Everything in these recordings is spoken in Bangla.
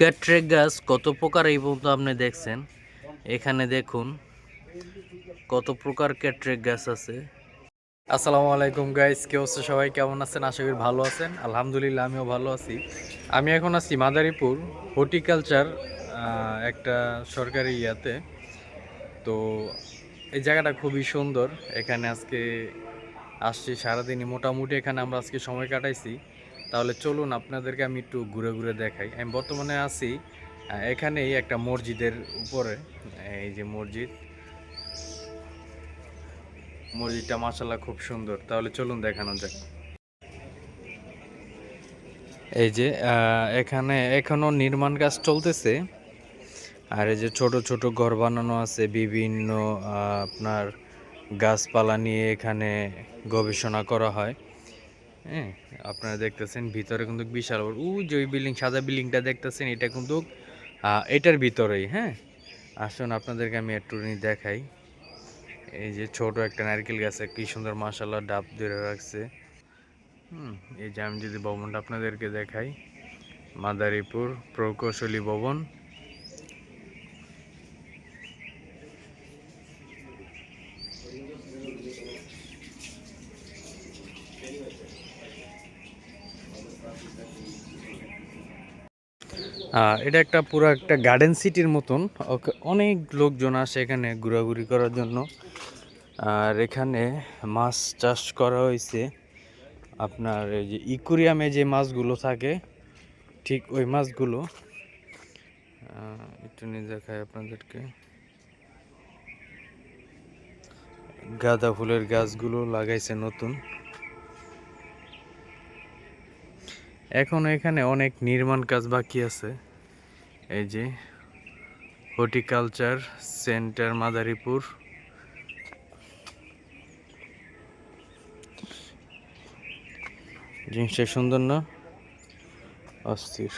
ক্যাট্রেক গাছ কত প্রকার এই পর্যন্ত আপনি দেখছেন? এখানে দেখুন, কত প্রকার ক্যাট্রেক গাছ আছে। আসসালামু আলাইকুম গাইস কেউ হচ্ছে সবাই? কেমন আছেন? আশা করি ভালো আছেন। আলহামদুলিল্লাহ, আমিও ভালো আছি। আমি এখন আছি মাদারীপুর হর্টিকালচার একটা সরকারি ইয়াতে। তো এই জায়গাটা খুবই সুন্দর। এখানে আজকে আসছি সারাদিনই। মোটামুটি এখানে আমরা আজকে সময় কাটাইছি। তাহলে চলুন আপনাদেরকে আমি একটু ঘুরে ঘুরে দেখাই। আমি বর্তমানে আছি এখানেই একটা মসজিদের উপরে, এই যে মসজিদ। মসজিদটা মাসাল্লাহ খুব সুন্দর। তাহলে চলুন দেখানো যাক। এই যে এখানে এখনও নির্মাণ কাজ চলতেছে। আর এই যে ছোট ছোট ঘর বানানো আছে, বিভিন্ন আপনার গাছপালা নিয়ে এখানে গবেষণা করা হয়। হ্যাঁ আপনারা দেখতেছেন ভিতরে কিন্তু বিশাল বড় ওই যে ওই বিল্ডিং, সাদা বিল্ডিংটা দেখতেছেন, এটা কিন্তু এটার ভিতরেই হ্যাঁ? আসুন আপনাদেরকে আমি একটু নি দেখাই। এই যে ছোট একটা নারকেল গাছে কি সুন্দর মাশাল্লাহ ডাব ধরে রাখছে। হুম, এই যে আমি যদি ভবনটা আপনাদেরকে দেখাই, মাদারীপুর প্রকৌশলী ভবন। এটা একটা পুরো একটা গার্ডেন সিটির মতন। অনেক লোকজন আসে এখানে ঘোরাঘুরি করার জন্য। আর এখানে মাছ চাষ করা হয়েছে। আপনার এই যে ইকুরিয়ামে যে মাছগুলো থাকে, ঠিক ওই মাছগুলো একটু নিয়ে দেখায় আপনাদেরকে। গাঁদা ফুলের গাছগুলো লাগাইছে নতুন। এখন এখানে অনেক নির্মাণ কাজ বাকি আছে। এই যে হর্টিকালচার সেন্টার মাদারীপুর। জিনিসটা সুন্দর না? অস্থির।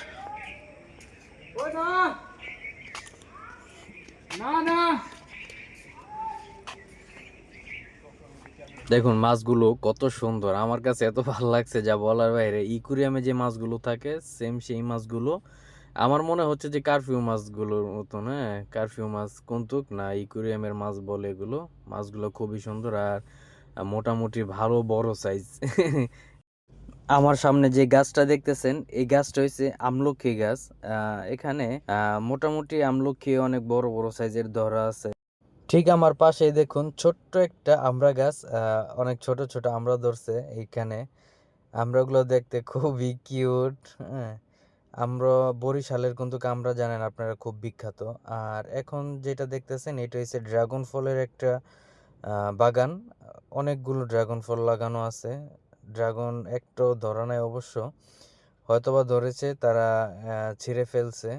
দেখুন, মাছগুলো কত সুন্দর। আমার কাছে এত ভালো লাগছে যা বলার বাইরে। ইকুরিয়ামে যে মাছগুলো থাকে সেম সেই মাছগুলো। আমার মনে হচ্ছে যে কারফিউ মাছগুলোর মতন হ্যাঁ? কারফিউ মাছ কুন্তুক না, ইকুরিয়ামের মাছ বলে এগুলো। মাছগুলো খুবই সুন্দর আর মোটামুটি ভালো বড় সাইজ আমার সামনে যে গাছটা দেখতেছেন, এই গাছটা হচ্ছে আমলক্ষী গাছ। এখানে মোটামুটি আমলক্ষী অনেক বড় বড় সাইজের ধরা আছে। ঠিক আমার পাশে দেখুন ছোট্ট একটা আমরা গাছ অনেক ছোট ছোট আমড়া ধরছে এইখানে। আমড়াগুলো দেখতে খুবই কিউট হ্যাঁ। আমরা বরিশালের কিন্তু আমরা জানেন আপনারা, খুব বিখ্যাত। আর এখন যেটা দেখতেছেন এটা হচ্ছে ড্রাগন ফলের একটা বাগান। অনেকগুলো ড্রাগন ফল লাগানো আছে। ড্রাগন একটাও ধরা নাই অবশ্য। হয়তোবা ধরেছে, তারা ছিঁড়ে ফেলছে।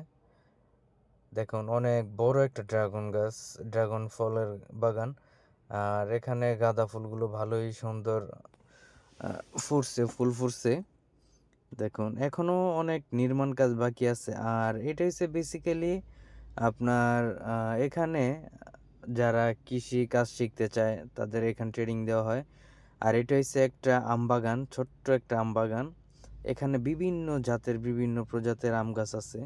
দেখুন, অনেক বড় একটা ড্রাগন গাছ, ড্রাগন ফলের বাগান। আর এখানে গাঁদা ফুলগুলো ভালোই সুন্দর ফুটছে, ফুল ফুটছে। দেখুন এখনও অনেক নির্মাণ কাজ বাকি আছে। আর এটা হচ্ছে বেসিক্যালি আপনার এখানে যারা কৃষি কাজ শিখতে চায়, তাদের এখানে ট্রেনিং দেওয়া হয়। আর এটা হচ্ছে একটা আম বাগান, ছোট্ট একটা আম বাগান। এখানে বিভিন্ন জাতের, বিভিন্ন প্রজাতির আম গাছ আছে।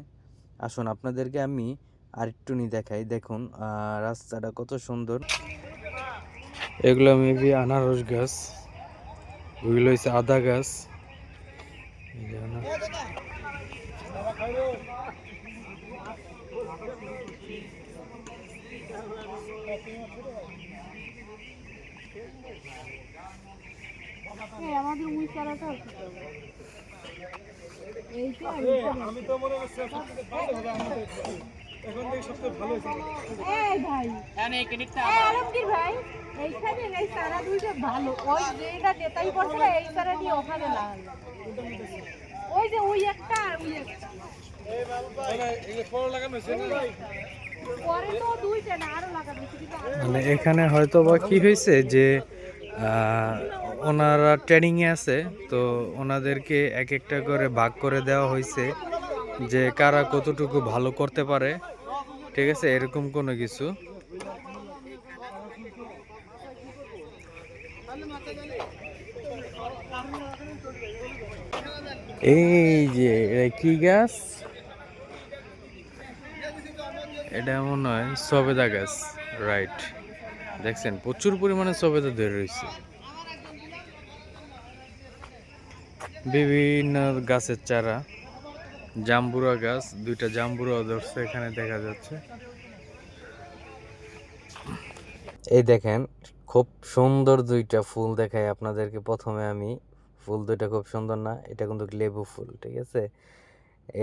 আসুন আপনাদেরকে আমি আরেকটু নি দেখাই। দেখুন রাস্তাটা কত সুন্দর। এগুলো মেবি আনারস গাছ ওইগুলো হচ্ছে আদা গাছ। আমাদের ওই চারাটা এইটা মনে মানে এখানে হয়তো বা কি হয়েছে যে ওনারা ট্রেনিংয়ে আছে, তো ওনাদেরকে এক একটা করে ভাগ করে দেওয়া হয়েছে যে কারা কতটুকু ভালো করতে পারে, ঠিক আছে, এরকম কোনো কিছু। এই যে কি গাছ, এটা মনে হয় সবেদা গাছ রাইট দেখছেন, প্রচুর পরিমাণে সবেদা ধরে রয়েছে। বিভিন্ন গাছের চারা জাম্বুরা গাছ দুইটা জাম্বুরা ধরছে এখানে দেখা যাচ্ছে। এই দেখেন খুব সুন্দর দুইটা ফুল দেখায় আপনাদেরকে। প্রথমে আমি ফুল দুইটা খুব সুন্দর না এটা কিন্তু লেবু ফুল ঠিক আছে?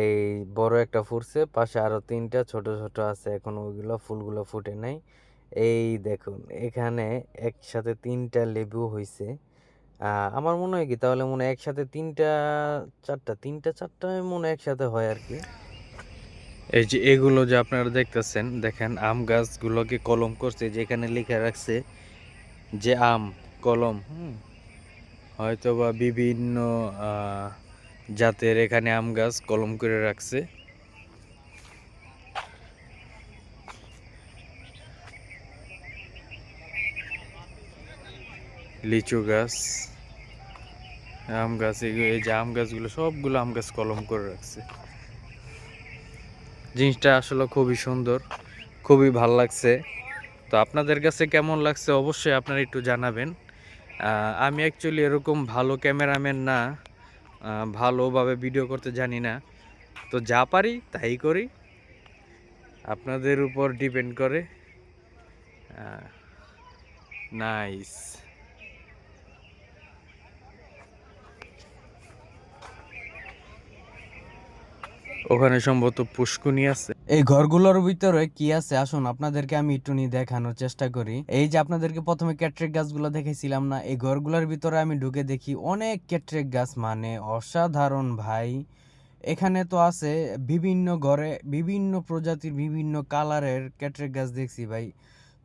এই বড় একটা ফুটছে পাশে আরও তিনটা ছোট ছোট আছে এখন ওইগুলো ফুলগুলো ফুটে নাই। এই দেখুন এখানে একসাথে তিনটা লেবু আহ, আমার মনে হয় কি তাহলে মনে একসাথে তিনটা, চারটা তিনটা চারটা মনে একসাথে হয় আর কি এই যে এগুলো যে আপনারা দেখতেছেন, দেখেন আম গাছগুলোকে কলম করছে, যেখানে লিখে রাখছে যে আম, কলম হয়তো বা বিভিন্ন জাতের এখানে আম গাছ কলম করে রাখছে। লিচু গাছ। আম গাছ, এই যে আম গাছগুলো, সবগুলো আম গাছ কলম করে রাখছে। জিনিসটা আসলে খুবই সুন্দর, খুবই ভালো লাগছে। তো আপনাদের কাছে কেমন লাগছে অবশ্যই আপনারা একটু জানাবেন। আমি অ্যাকচুয়ালি এরকম ভালো ক্যামেরাম্যান না ভালোভাবে ভিডিও করতে জানি না। তো যা পারি তাই করি। আপনাদের উপর ডিপেন্ড করে। নাইস ওখানে সম্ভবত পুষ্কুনি আছে। এই ঘরগুলোর ভিতরে কি আছে? আসুন, আপনাদেরকে আমি একটু নিয়ে দেখানোর চেষ্টা করি। এই যে আপনাদেরকে প্রথমে ক্যাটরেক গাছগুলো দেখেছিলাম না, এই ঘরগুলোর ভিতরে আমি ঢুকে দেখি অনেক ক্যাটরেক গাছ। মানে অসাধারণ ভাই। এখানে তো আছে বিভিন্ন ঘরে বিভিন্ন প্রজাতির বিভিন্ন কালারের ক্যাটরেক গাছ দেখছি ভাই।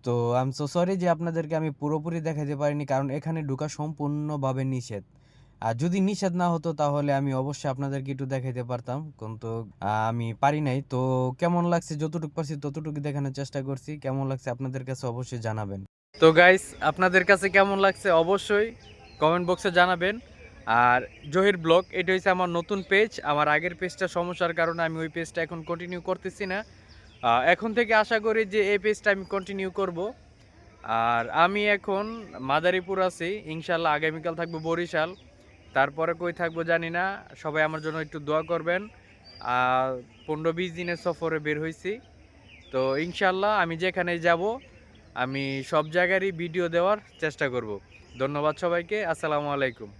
তো আই এম সো সরি যে আপনাদেরকে আমি পুরোপুরি দেখাতে পারিনি, কারণ এখানে ঢুকা সম্পূর্ণভাবে নিষেধ। আর যদি নিষেধ না হতো তাহলে আমি অবশ্যই আপনাদেরকে একটু দেখাইতে পারতাম। কিন্তু আমি পারি নাই। তো কেমন লাগছে? যতটুকু পারছি ততটুকু দেখানোর চেষ্টা করছি। কেমন লাগছে আপনাদের কাছে অবশ্যই জানাবেন। তো গাইস আপনাদের কাছে কেমন লাগছে? অবশ্যই কমেন্ট বক্সে জানাবেন। আর জহির ব্লগ, এটা হচ্ছে আমার নতুন পেজ আমার আগের পেজটা সমস্যার কারণে আমি ওই পেজটা এখন কন্টিনিউ করতেছি না। এখন থেকে আশা করি যে এই পেজটা আমি কন্টিনিউ করব। আর আমি এখন মাদারীপুর আছি। ইনশাল্লাহ আগামীকাল থাকব বরিশাল। তারপরে কই থাকব জানি না। সবাই আমার জন্য একটু দোয়া করবেন। পনেরো বিশ দিনের সফরে বের হয়েছি তো ইনশাল্লাহ আমি যেখানে যাব, আমি সব জায়গারই ভিডিও দেওয়ার চেষ্টা করব। ধন্যবাদ সবাইকে। আসসালামু আলাইকুম।